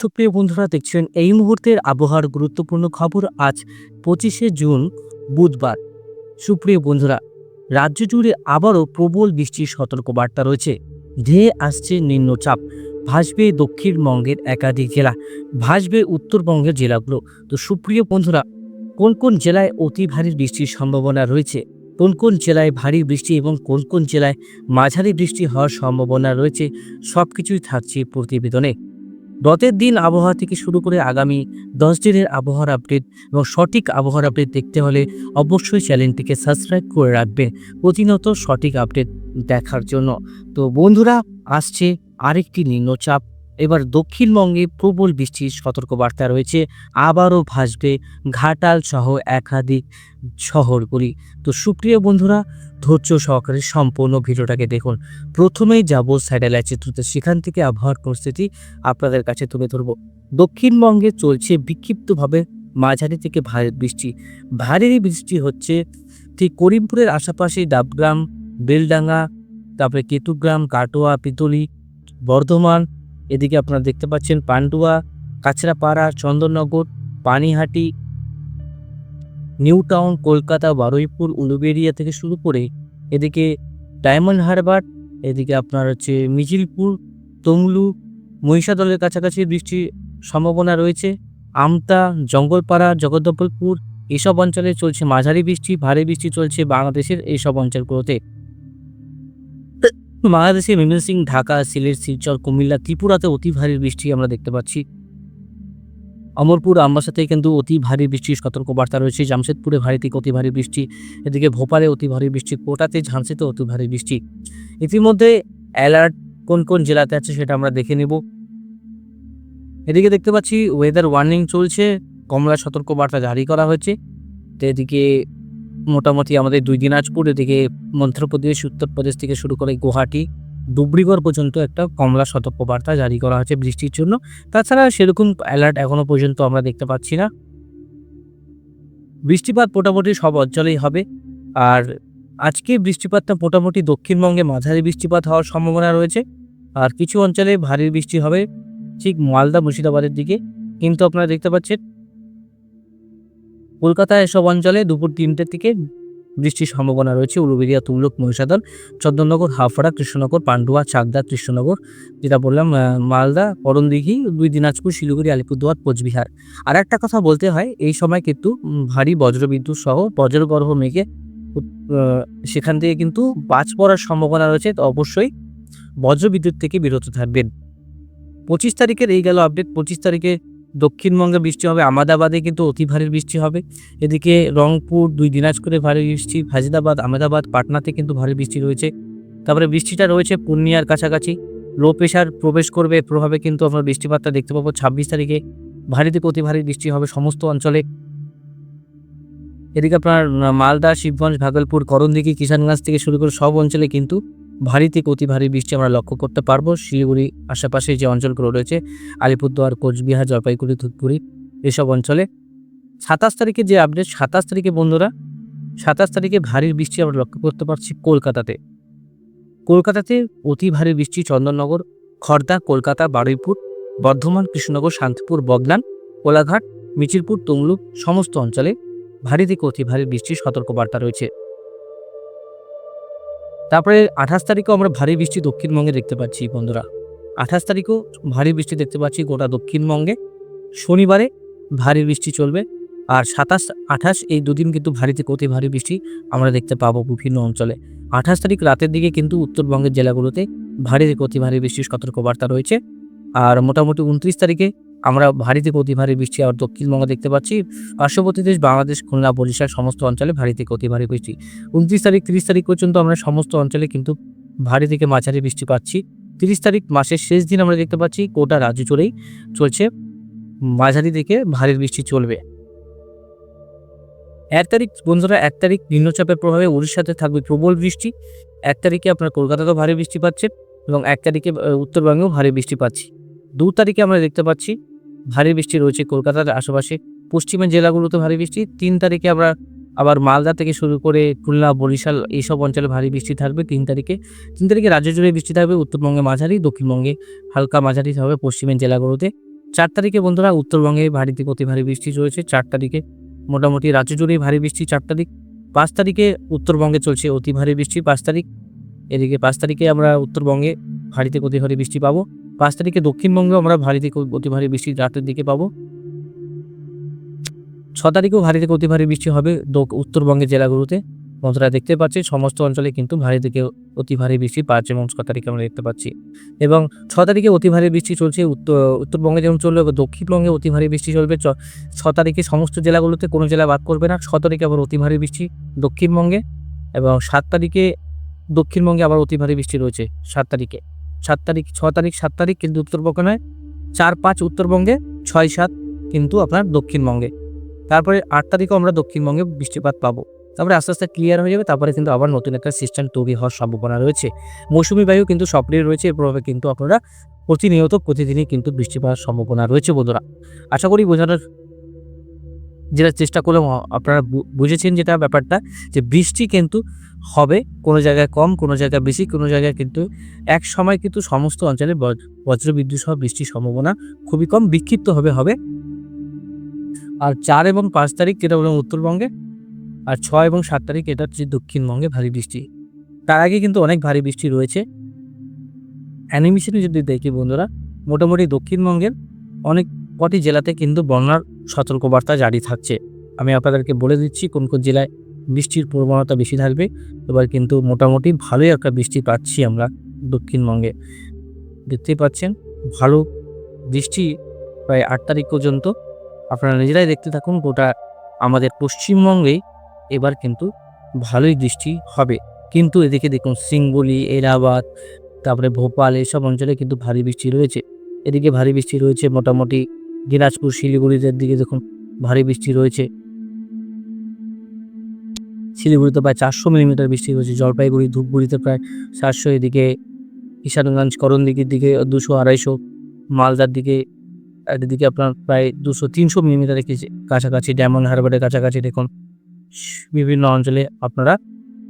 তো প্রিয় বন্ধুরা, দেখছেন এই মুহূর্তের আবহাওয়ার গুরুত্বপূর্ণ খবর আজ পঁচিশে জুন, বুধবার। সুপ্রিয় বন্ধুরা, রাজ্য জুড়ে আবারও প্রবল বৃষ্টির সতর্কবার্তা রয়েছে। ধেয়ে আসছে নিম্নচাপ। ভাসবে দক্ষিণবঙ্গের একাধিক জেলা, ভাসবে উত্তরবঙ্গের জেলাগুলো। তো সুপ্রিয় বন্ধুরা, কোন কোন জেলায় অতি ভারী বৃষ্টির সম্ভাবনা রয়েছে? কোন কোন জেলায় ভারী বৃষ্টি এবং কোন কোন জেলায় মাঝারি বৃষ্টি হওয়ার সম্ভাবনা রয়েছে? সব কিছুই থাকছে প্রতিবেদনে। রথের দিন আবহাওয়া থেকে শুরু করে আগামী দশ দিনের আবহাওয়ার আপডেট এবং সঠিক আবহাওয়ার আপডেট দেখতে হলে অবশ্যই চ্যানেলটিকে সাবস্ক্রাইব করে রাখবেন প্রতিনিয়ত সঠিক আপডেট দেখার জন্য। তো বন্ধুরা, আসছে আরেকটি নিম্নচাপ। এবার দক্ষিণবঙ্গে প্রবল বৃষ্টির সতর্কবার্তা রয়েছে। আবারও ভাসবে ঘাটাল সহ একাধিক শহরগুলি। তো সুপ্রিয় বন্ধুরা ধৈর্য সহকারে সম্পূর্ণ ভিডিওটাকে দেখুন। প্রথমেই যাব স্যাটেলাইট চিত্রতে। সেখান থেকে আবহাওয়ার পরিস্থিতি আপনাদের কাছে তুলে ধরব। দক্ষিণবঙ্গে চলছে বিক্ষিপ্তভাবে মাঝারি থেকে ভারী বৃষ্টি। ভারী বৃষ্টি হচ্ছে ঠিক করিমপুরের আশেপাশে ডাবগ্রাম, বেলডাঙ্গা, তারপরে কেতুগ্রাম, কাটোয়া, পিতলি, বর্ধমান, এদিকে আপনারা দেখতে পাচ্ছেন পান্ডুয়া, কাছড়াপাড়া, চন্দননগর, পানিহাটি নিউ টাউন কলকাতা, বারুইপুর উলুবেড়িয়া থেকে শুরু করে এদিকে ডায়মন্ড হারবার, এদিকে আপনার হচ্ছে মিছিলপুর তমলু, মহিষাদলের কাছাকাছি বৃষ্টির সম্ভাবনা রয়েছে। আমতা, জঙ্গলপাড়া, জগদ্দলপুর এসব অঞ্চলে চলছে মাঝারি বৃষ্টি, ভারী বৃষ্টি চলছে বাংলাদেশের এইসব অঞ্চলগুলোতে। বাংলাদেশের ময়মনসিং ঢাকা, সিলেট, শিলচর, কুমিল্লা, ত্রিপুরাতে অতি ভারী বৃষ্টি আমরা দেখতে পাচ্ছি। অমরপুর আমবাসাতে কিন্তু অতি ভারী বৃষ্টির সতর্কবার্তা রয়েছে। জামশেদপুরে ভারী থেকে অতি ভারী বৃষ্টি, এদিকে ভোপালে অতি ভারী বৃষ্টি, কোটাতে ঝাঁসিতে অতি ভারী বৃষ্টি। ইতিমধ্যে অ্যালার্ট কোন কোন জেলাতে আছে সেটা আমরা দেখে নেব। এদিকে দেখতে পাচ্ছি ওয়েদার ওয়ার্নিং চলছে, কমলা সতর্কবার্তা জারি করা হয়েছে। তো এদিকে মোটামুটি আমাদের দুই দিনাজপুর, এদিকে মধ্যপ্রদেশ, উত্তরপ্রদেশ থেকে শুরু করে গুয়াহাটি। ধুবড়িগড় পর্যন্ত একটা কমলা সতর্কবার্তা জারি করা হয়েছে বৃষ্টির জন্য। তাছাড়া সেরকম অ্যালার্ট এখনও পর্যন্ত আমরা দেখতে পাচ্ছি না। বৃষ্টিপাত মোটামুটি সব অঞ্চলেই হবে। আর আজকে বৃষ্টিপাতটা মোটামুটি দক্ষিণবঙ্গে মাঝারি বৃষ্টিপাত হওয়ার সম্ভাবনা রয়েছে। আর কিছু অঞ্চলে ভারী বৃষ্টি হবে ঠিক মালদা, মুর্শিদাবাদের দিকে। কিন্তু আপনারা দেখতে পাচ্ছেন, কলকাতায় এসব অঞ্চলে দুপুর তিনটের দিকে বৃষ্টির সম্ভাবনা রয়েছে। উলুবেরিয়া, তুমলুক, মহিষাদল, চন্দননগর হাফড়া কৃষ্ণনগর, পান্ডুয়া, চাকদা, কৃষ্ণনগর, যেটা বললাম মালদা করণদিঘি দুই দিনাজপুর, শিলিগুড়ি, আলিপুরদুয়ার, কোচবিহার। আর একটা কথা বলতে হয়, এই সময় কিন্তু ভারী বজ্রবিদ্যুৎ সহ বজ্রগর্ভ মেঘে সেখান থেকে কিন্তু বাজ পড়ার সম্ভাবনা রয়েছে। তো অবশ্যই বজ্রবিদ্যুৎ থেকে বিরত থাকবেন। পঁচিশ তারিখের এই গেল আপডেট। পঁচিশ তারিখে দক্ষিণবঙ্গে বৃষ্টি হবে, আমাদাবাদে কিন্তু অতি ভারী বৃষ্টি হবে। এদিকে রংপুর দুই দিনাজপুরে ভারী বৃষ্টি ফাজিদাবাদ আহমেদাবাদ পাটনাতে কিন্তু ভারী বৃষ্টি রয়েছে। তারপরে বৃষ্টিটা রয়েছে পূর্ণিয়ার কাছাকাছি। লো প্রেশার প্রবেশ করবে প্রভাবে কিন্তু আমরা বৃষ্টিপাতটা দেখতে পাবো। ছাব্বিশ তারিখে ভারী থেকে অতি ভারী বৃষ্টি হবে সমস্ত অঞ্চলে। এদিকে আপনার মালদা, শিবগঞ্জ, ভাগলপুর, করণদিঘি, কিষানগঞ্জ থেকে শুরু করে সব অঞ্চলে কিন্তু ভারী থেকে অতি ভারী বৃষ্টি আমরা লক্ষ্য করতে পারব। শিলিগুড়ি আশেপাশে যে অঞ্চলগুলো রয়েছে, আলিপুরদুয়ার, কোচবিহার, জলপাইগুড়ি, ধূপগুড়ি, এসব অঞ্চলে। সাতাশ তারিখে যে আপডেট সাতাশ তারিখে বন্ধুরা, সাতাশ তারিখে ভারী বৃষ্টি আমরা লক্ষ্য করতে পারছি কলকাতাতে। কলকাতাতে অতি ভারী বৃষ্টি চন্দননগর খড়দা কলকাতা, বারুইপুর, বর্ধমান, কৃষ্ণনগর, শান্তিপুর বগনান কোলাঘাট মিচিরপুর তমলুক, সমস্ত অঞ্চলে ভারী থেকে অতি ভারী বৃষ্টির সতর্কবার্তা রয়েছে। তারপরে আঠাশ তারিখেও আমরা ভারী বৃষ্টি দক্ষিণবঙ্গে দেখতে পাচ্ছি, বন্ধুরা। আঠাশ তারিখেও ভারী বৃষ্টি দেখতে পাচ্ছি গোটা দক্ষিণবঙ্গে। শনিবারে ভারী বৃষ্টি চলবে আর সাতাশ, আঠাশ এই দুদিন কিন্তু ভারী থেকে অতি ভারী বৃষ্টি আমরা দেখতে পাবো বিভিন্ন অঞ্চলে। আঠাশ তারিখ রাতের দিকে কিন্তু উত্তরবঙ্গের জেলাগুলোতে ভারী থেকে অতি ভারী বৃষ্টির সতর্কবার্তা রয়েছে। আর মোটামুটি উনত্রিশ তারিখে আমরা ভারী থেকে অতি ভারী বৃষ্টি আর দক্ষিণবঙ্গে দেখতে পাচ্ছি, পার্শ্ববর্তী দেশ বাংলাদেশ, খুলনা, বরিশাল সমস্ত অঞ্চলে ভারী থেকে অতি ভারী বৃষ্টি। উনত্রিশ তারিখ, তিরিশ তারিখ পর্যন্ত আমরা সমস্ত অঞ্চলে কিন্তু ভারী থেকে মাঝারি বৃষ্টি পাচ্ছি। তিরিশ তারিখ মাসের শেষ দিন আমরা দেখতে পাচ্ছি, গোটা রাজ্য জুড়েই চলছে মাঝারি থেকে ভারী বৃষ্টি চলবে। এক তারিখ বন্ধুরা, এক তারিখ নিম্নচাপের প্রভাবে উড়িষ্যাতে থাকবে প্রবল বৃষ্টি। এক তারিখে আপনার কলকাতাতেও ভারী বৃষ্টি পাচ্ছে এবং এক তারিখে উত্তরবঙ্গেও ভারী বৃষ্টি পাচ্ছি। দু তারিখে আমরা দেখতে পাচ্ছি ভারী বৃষ্টি রয়েছে কলকাতার আশেপাশে। পশ্চিমের জেলাগুলোতে ভারী বৃষ্টি। তিন তারিখে আমরা আবার মালদা থেকে শুরু করে খুলনা, বরিশাল এইসব অঞ্চলে ভারী বৃষ্টি থাকবে তিন তারিখে। তিন তারিখে রাজ্য জুড়ে বৃষ্টি থাকবে উত্তরবঙ্গে মাঝারি, দক্ষিণবঙ্গে হালকা মাঝারি হবে পশ্চিমের জেলাগুলোতে। চার তারিখে বন্ধুরা উত্তরবঙ্গে ভারী অতি ভারী বৃষ্টি রয়েছে। চার তারিখে মোটামুটি রাজ্য জুড়েই ভারী বৃষ্টি চার তারিখ। পাঁচ তারিখে উত্তরবঙ্গে চলছে অতি ভারী বৃষ্টি, পাঁচ তারিখ। এদিকে পাঁচ তারিখে আমরা উত্তরবঙ্গে ভারী থেকে অতি ভারী বৃষ্টি পাবো। পাঁচ তারিখে দক্ষিণবঙ্গে আমরা ভারী থেকে অতি ভারী বৃষ্টি রাতের দিকে পাবো। ছ তারিখেও ভারী থেকে অতি ভারী বৃষ্টি হবে উত্তরবঙ্গের জেলাগুলোতে। বন্ধুরা দেখতে পাচ্ছি, সমস্ত অঞ্চলে কিন্তু ভারী থেকে অতি ভারী বৃষ্টি পাঁচ এবং ছ তারিখে আমরা দেখতে পাচ্ছি। এবং ছ তারিখে অতি ভারী বৃষ্টি চলছে উত্তর উত্তরবঙ্গে যেমন চলবে দক্ষিণবঙ্গে অতি ভারী বৃষ্টি চলবে। ছ তারিখে সমস্ত জেলাগুলোতে কোনো জেলা বাদ করবে না। ছ তারিখে আবার অতি ভারী বৃষ্টি দক্ষিণবঙ্গে এবং সাত তারিখে দক্ষিণবঙ্গে আবার অতি ভারী বৃষ্টি রয়েছে সাত তারিখে। সাত তারিখ, ছ তারিখ, সাত তারিখ কিন্তু উত্তরবঙ্গে নয়। চার পাঁচ উত্তরবঙ্গে, ছয় সাত কিন্তু আপনার দক্ষিণবঙ্গে। তারপরে আট তারিখও আমরা দক্ষিণবঙ্গে বৃষ্টিপাত পাবো। তারপরে আস্তে আস্তে ক্লিয়ার হয়ে যাবে, তারপরে কিন্তু আবার নতুন একটা সিস্টেম তৈরি হওয়ার সম্ভাবনা রয়েছে। মৌসুমি বায়ু কিন্তু সক্রিয় রয়েছে, এর প্রভাবে কিন্তু আপনারা প্রতিনিয়ত প্রতিদিনই কিন্তু বৃষ্টি পাওয়ার সম্ভাবনা রয়েছে বন্ধুরা। আশা করি বোঝানোর যেটা চেষ্টা করলাম, আপনারা বুঝেছেন যেটা ব্যাপারটা, যে বৃষ্টি কিন্তু হবে। কোনো জায়গায় কম, কোনো জায়গায় বেশি, কোনো জায়গায় কিন্তু এক সময় কিন্তু সমস্ত অঞ্চলে বজ্রবিদ্যুৎ সহ বৃষ্টির সম্ভাবনা খুবই কম। বিক্ষিপ্ত হবে হবে। আর চার এবং পাঁচ তারিখ যেটা হলো উত্তরবঙ্গে, আর ছয় এবং সাত তারিখ এটা হচ্ছে দক্ষিণবঙ্গে ভারী বৃষ্টি। তার আগে কিন্তু অনেক ভারী বৃষ্টি রয়েছে। অ্যানিমেশনে যদি দেখি বন্ধুরা, মোটামুটি দক্ষিণবঙ্গের অনেক কটি জেলাতে কিন্তু বন্যার সতর্কবার্তা জারি থাকছে। আমি আপনাদেরকে বলে দিচ্ছি কোন কোন জেলায় বৃষ্টির প্রবণতা বেশি থাকবে। এবার কিন্তু মোটামুটি ভালোই একটা বৃষ্টি পাচ্ছি আমরা দক্ষিণবঙ্গে। দেখতেই পাচ্ছেন, ভালো বৃষ্টি প্রায় আট তারিখ পর্যন্ত। আপনারা নিজেরাই দেখতে থাকুন, গোটা আমাদের পশ্চিমবঙ্গেই এবার কিন্তু ভালোই বৃষ্টি হবে। কিন্তু এদিকে দেখুন সিংবলি এলাহাবাদ, তারপরে ভোপাল, এসব অঞ্চলে কিন্তু ভারী বৃষ্টি রয়েছে। এদিকে ভারী বৃষ্টি রয়েছে মোটামুটি দিনাজপুর, শিলিগুড়িদের দিকে দেখুন, ভারী বৃষ্টি রয়েছে। শিলিগুড়িতে প্রায় চারশো মিলিমিটার বৃষ্টি রয়েছে জলপাইগুড়ি, ধূপগুড়িতে প্রায় চারশো এদিকে কিষানগঞ্জ করণদিঘির দিকে দুশো, আড়াইশো, মালদার দিকে এদিকে আপনার প্রায় দুশো, তিনশো মিলিমিটার রেখেছে। কাছাকাছি ডায়মন্ড হারবারের কাছাকাছি দেখুন, বিভিন্ন অঞ্চলে আপনারা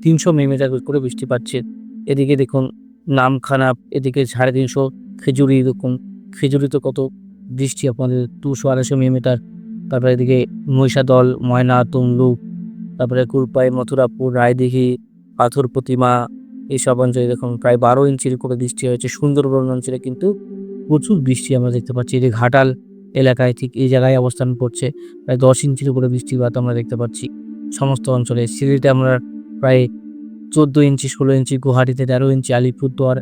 তিনশো মিলিমিটার করে বৃষ্টি পাচ্ছেন এদিকে দেখুন, নামখানা, এদিকে সাড়ে তিনশো, খেজুরি দেখুন, খেজুরিতে কত বৃষ্টি আপনাদের, দুশো, আড়াইশো মিলিমিটার। তারপরে এদিকে মহিষাদল ময়না তমলুক তারপরে কুরপাই মথুরাপুর, রায়দিঘি, পাথর প্রতিমা এইসব অঞ্চলে দেখুন প্রায় বারো ইঞ্চির করে বৃষ্টি হয়েছে। সুন্দরবন অঞ্চলে কিন্তু প্রচুর বৃষ্টি আমরা দেখতে পাচ্ছি। এই ঘাটাল এলাকায় ঠিক এই জায়গায় অবস্থান করছে। প্রায় দশ ইঞ্চির উপরে বৃষ্টিপাত আমরা দেখতে পাচ্ছি সমস্ত অঞ্চলে। সিলেটে আমরা প্রায় চোদ্দ ইঞ্চি, ষোলো ইঞ্চি, গুয়াহাটিতে তেরো ইঞ্চি, আলিপুরদুয়ার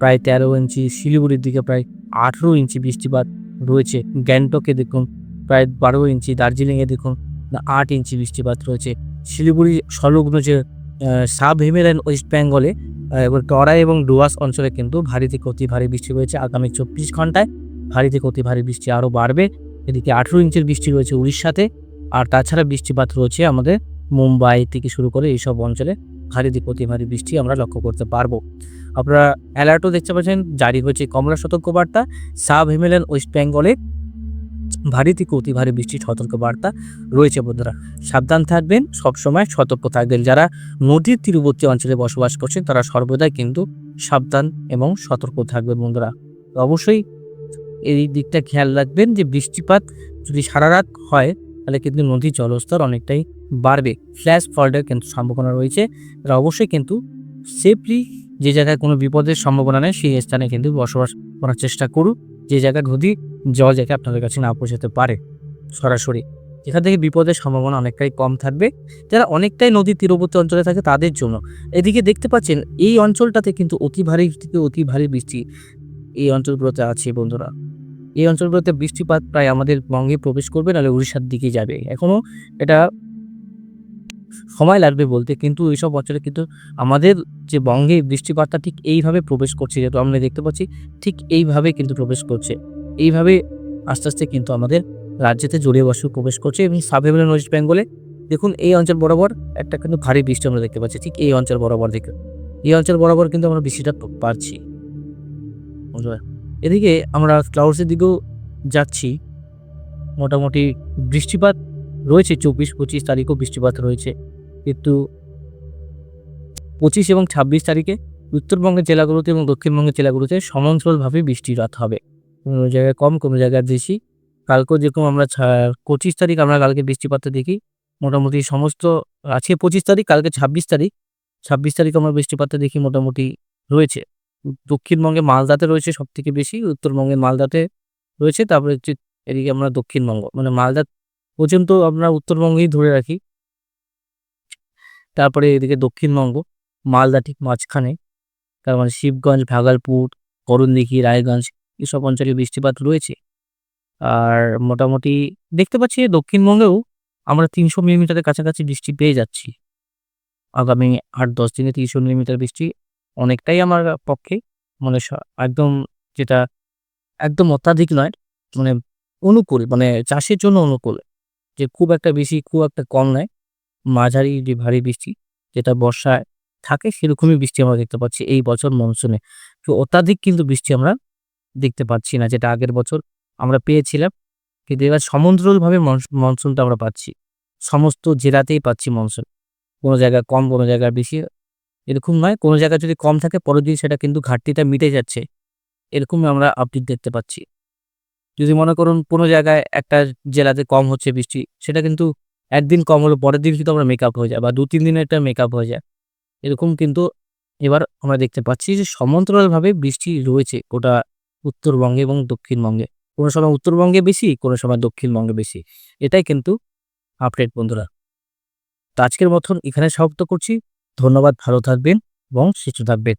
প্রায় তেরো ইঞ্চি, শিলিগুড়ির দিকে প্রায় আঠেরো ইঞ্চি বৃষ্টিপাত রয়েছে। গ্যাংটকে দেখুন প্রায় বারো ইঞ্চি, দার্জিলিংয়ে দেখুন আট ইঞ্চি বৃষ্টিপাত রয়েছে। শিলিগুড়ি সংলগ্ন যে সাব হিমেলাইন ওয়েস্ট বেঙ্গলে এবং টরাই এবং ডুয়াস অঞ্চলে কিন্তু ভারী থেকে অতি ভারী বৃষ্টি রয়েছে আগামী চব্বিশ ঘন্টায় ভারী থেকে অতি ভারী বৃষ্টি আরও বাড়বে। এদিকে আঠেরো ইঞ্চের বৃষ্টি রয়েছে উড়িষ্যাতে। আর তাছাড়া বৃষ্টিপাত রয়েছে আমাদের মুম্বাই থেকে শুরু করে এইসব অঞ্চলে ভারী থেকে অতি ভারী বৃষ্টি আমরা লক্ষ্য করতে পারব। আপনারা অ্যালার্টও দেখতে পাচ্ছেন, জারি হয়েছে কমলা সতর্কবার্তা। সাব হিমেলায়ান ওয়েস্ট বেঙ্গলে ভারী থেকে অতি ভারী বৃষ্টির সতর্কবার্তা রয়েছে বন্ধুরা। সাবধান থাকবেন, সবসময় সতর্ক থাকবেন। যারা নদীর তীরবর্তী অঞ্চলে বসবাস করছেন, তারা সর্বদাই কিন্তু সাবধান এবং সতর্ক থাকবেন বন্ধুরা। অবশ্যই এই দিকটা খেয়াল রাখবেন যে বৃষ্টিপাত যদি সারা রাত হয়, তাহলে কিন্তু নদীর জলস্তর অনেকটাই বাড়বে। ফ্ল্যাশ ফল্টের কিন্তু সম্ভাবনা রয়েছে। তারা অবশ্যই কিন্তু সেফলি যে জায়গায় কোনো বিপদের সম্ভাবনা নেই, সেই স্থানে কিন্তু বসবাস করার চেষ্টা করুন। যে জায়গায় নদী জল যাতে আপনাদের কাছে না পৌঁছাতে পারে, সরাসরি। এখান থেকে বিপদের সম্ভাবনা অনেকটাই কম থাকবে, যারা অনেকটাই নদীর তীরবর্তী অঞ্চলে থাকে তাদের জন্য। এদিকে দেখতে পাচ্ছেন, এই অঞ্চলটাতে কিন্তু অতি ভারী থেকে অতি ভারী বৃষ্টি এই অঞ্চলগুলোতে আছে বন্ধুরা। এই অঞ্চলগুলোতে বৃষ্টিপাত প্রায় আমাদের বঙ্গে প্রবেশ করবে, নাহলে উড়িষ্যার দিকে যাবে। এখনও এটা সময় লাগবে বলতে কিন্তু এইসব অঞ্চলে কিন্তু আমাদের যে বঙ্গে বৃষ্টিপাতটা ঠিক এইভাবে প্রবেশ করছে যেহেতু আমরা দেখতে পাচ্ছি ঠিক এইভাবে কিন্তু প্রবেশ করছে। এইভাবে আস্তে আস্তে কিন্তু আমাদের রাজ্যেতে জড়িয়ে বসে প্রবেশ করছে এবং সাবহেভেন ওয়েস্ট বেঙ্গলে দেখুন এই অঞ্চল বরাবর একটা কিন্তু ভারী বৃষ্টি আমরা দেখতে পাচ্ছি ঠিক এই অঞ্চল বরাবর দেখে এই অঞ্চল বরাবর কিন্তু আমরা বৃষ্টিটা প- পাচ্ছি। বন্ধুরা, এদিকে আমরা ক্লাউডসের দিকেও যাচ্ছি। মোটামুটি বৃষ্টিপাত রয়েছে চব্বিশ, পঁচিশ তারিখও বৃষ্টিপাত রয়েছে। কিন্তু পঁচিশ এবং ছাব্বিশ তারিখে উত্তরবঙ্গের জেলাগুলোতে এবং দক্ষিণবঙ্গের জেলাগুলোতে সমাঞ্চলভাবে বৃষ্টিপাত হবে। কোনো জায়গায় কম, কোনো জায়গায় বেশি। কালকেও যেরকম আমরা পঁচিশ তারিখ আমরা কালকে বৃষ্টিপাতটা দেখি, মোটামুটি সমস্ত আজকে পঁচিশ তারিখ, কালকে ছাব্বিশ তারিখ। ছাব্বিশ তারিখ আমরা বৃষ্টিপাতটা দেখি মোটামুটি রয়েছে। দক্ষিণবঙ্গে মালদাতে রয়েছে সব থেকে বেশি, উত্তরবঙ্গে মালদাতে রয়েছে, তারপরে হচ্ছে এদিকে আমরা দক্ষিণবঙ্গ মানে মালদা পর্যন্ত আমরা উত্তরবঙ্গেই ধরে রাখি। তারপরে এদিকে দক্ষিণবঙ্গ, মালদা ঠিক মাঝখানে। তার মানে শিবগঞ্জ, ভাগলপুর, করণদিঘি, রায়গঞ্জ এসব অঞ্চলে বৃষ্টিপাত রয়েছে। আর মোটামুটি দেখতে পাচ্ছি দক্ষিণবঙ্গেও আমরা তিনশো মিলিমিটারের কাছাকাছি বৃষ্টি পেয়ে যাচ্ছি। আগামী আট দশ দিনে তিনশো মিলিমিটার বৃষ্টি অনেকটাই আমার পক্ষে মানে একদম যেটা একদম অত্যাধিক নয় মানে অনুকূল মানে চাষের জন্য অনুকূল। যে খুব একটা বেশি, খুব একটা কম নয়। মাঝারি যে ভারী বৃষ্টি যেটা বর্ষায় থাকে সেরকমই বৃষ্টি আমরা দেখতে পাচ্ছি এই বছর মনসুনে। তো অত্যাধিক কিন্তু বৃষ্টি আমরা দেখতে পাচ্ছি না যেটা আগের বছর আমরা পেয়েছিলাম। কিন্তু এবার সমান্তরালভাবে মনস- মনসুনটা আমরা পাচ্ছি। সমস্ত জেলাতেই পাচ্ছি মনসুন। কোনো জায়গায় কম, কোনো জায়গায় বেশি এরকম নয়। কোনো জায়গায় যদি কম থাকে পরের দিন সেটা কিন্তু ঘাটতিটা মিটে যাচ্ছে। এরকমই আমরা আপডেট দেখতে পাচ্ছি। যদি মনে করুন কোনো জায়গায় একটা জেলাতে কম হচ্ছে বৃষ্টি, সেটা কিন্তু একদিন কম হলো, পরের দিন কিন্তু আমরা মেকআপ হয়ে যায় বা দু, তিন দিনের একটা মেকআপ হয়ে যায়। এরকম কিন্তু এবার আমরা দেখতে পাচ্ছি যে সমান্তরালভাবে বৃষ্টি রয়েছে গোটা উত্তরবঙ্গে এবং দক্ষিণবঙ্গে। কোনো সময় উত্তরবঙ্গে বেশি, কোনো সময় দক্ষিণবঙ্গে বেশি। এটাই কিন্তু আপডেট বন্ধুরা। তো আজকের মতন এখানে সমাপ্ত করছি। ধন্যবাদ, ভালো থাকবেন এবং সুস্থ থাকবেন।